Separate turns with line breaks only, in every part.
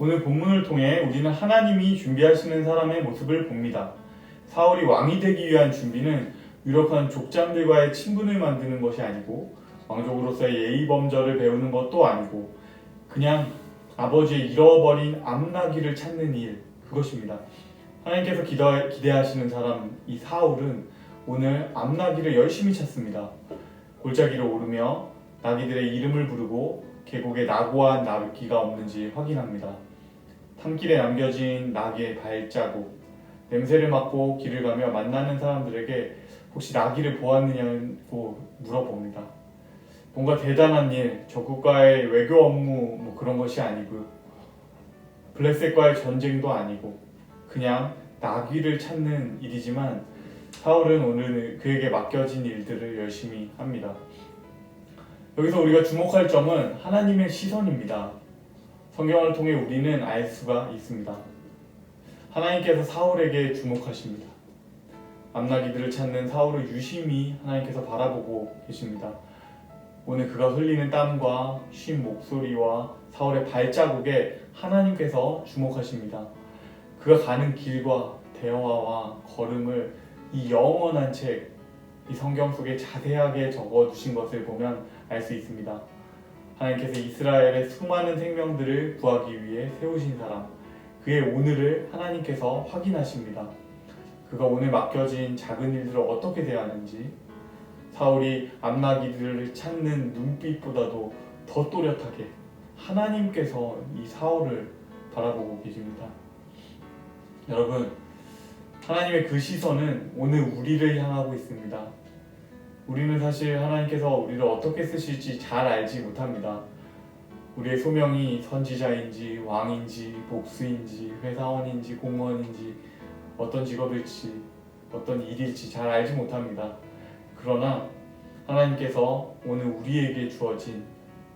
오늘 본문을 통해 우리는 하나님이 준비하시는 사람의 모습을 봅니다. 사울이 왕이 되기 위한 준비는 유력한 족장들과의 친분을 만드는 것이 아니고 왕족으로서의 예의 범절을 배우는 것도 아니고 그냥 아버지의 잃어버린 암나기를 찾는 일 그것입니다. 하나님께서 기대, 기대하시는 사람 이 사울은 오늘 암나기를 열심히 찾습니다. 골짜기를 오르며 나귀들의 이름을 부르고 계곡에 나고한 나귀가 없는지 확인합니다. 산길에 남겨진 나귀의 발자국, 냄새를 맡고 길을 가며 만나는 사람들에게 혹시 나귀를 보았느냐고 물어봅니다. 뭔가 대단한 일, 적국과의 외교 업무 뭐 그런 것이 아니고 블랙셋과의 전쟁도 아니고 그냥 나귀를 찾는 일이지만 사울은 오늘 그에게 맡겨진 일들을 열심히 합니다. 여기서 우리가 주목할 점은 하나님의 시선입니다. 성경을 통해 우리는 알 수가 있습니다. 하나님께서 사울에게 주목하십니다. 암나기들을 찾는 사울을 유심히 하나님께서 바라보고 계십니다. 오늘 그가 흘리는 땀과 쉰 목소리와 사울의 발자국에 하나님께서 주목하십니다. 그가 가는 길과 대화와 걸음을 이 영원한 책, 이 성경 속에 자세하게 적어 두신 것을 보면 알 수 있습니다. 하나님께서 이스라엘의 수많은 생명들을 구하기 위해 세우신 사람, 그의 오늘을 하나님께서 확인하십니다. 그가 오늘 맡겨진 작은 일들을 어떻게 대하는지, 사울이 암나기들을 찾는 눈빛보다도 더 또렷하게 하나님께서 이 사울을 바라보고 계십니다. 여러분, 하나님의 그 시선은 오늘 우리를 향하고 있습니다. 우리는 사실 하나님께서 우리를 어떻게 쓰실지 잘 알지 못합니다. 우리의 소명이 선지자인지 왕인지 복수인지 회사원인지 공무원인지 어떤 직업일지 어떤 일일지 잘 알지 못합니다. 그러나 하나님께서 오늘 우리에게 주어진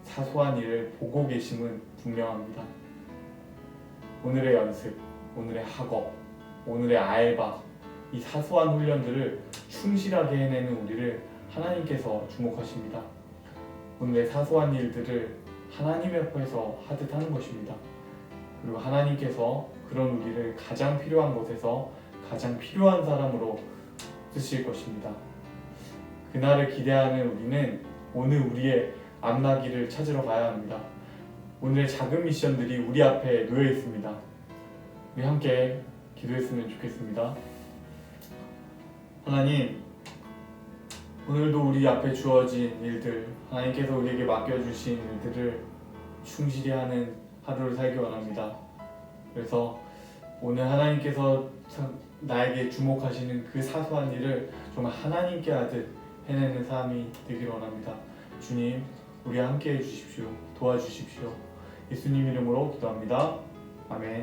사소한 일을 보고 계심은 분명합니다. 오늘의 연습, 오늘의 학업, 오늘의 알바, 이 사소한 훈련들을 충실하게 해내는 우리를 하나님께서 주목하십니다. 오늘의 사소한 일들을 하나님 옆에서 하듯 하는 것입니다. 그리고 하나님께서 그런 우리를 가장 필요한 곳에서 가장 필요한 사람으로 쓰실 것입니다. 그날을 기대하는 우리는 오늘 우리의 앞나기를 찾으러 가야 합니다. 오늘의 작은 미션들이 우리 앞에 놓여 있습니다. 우리 함께 기도했으면 좋겠습니다. 하나님, 오늘도 우리 앞에 주어진 일들, 하나님께서 우리에게 맡겨주신 일들을 충실히 하는 하루를 살기 원합니다. 그래서 오늘 하나님께서 참 나에게 주목하시는 그 사소한 일을 정말 하나님께 하듯 해내는 삶이 되기를 원합니다. 주님, 우리 함께 해주십시오. 도와주십시오. 예수님 이름으로 기도합니다. 아멘.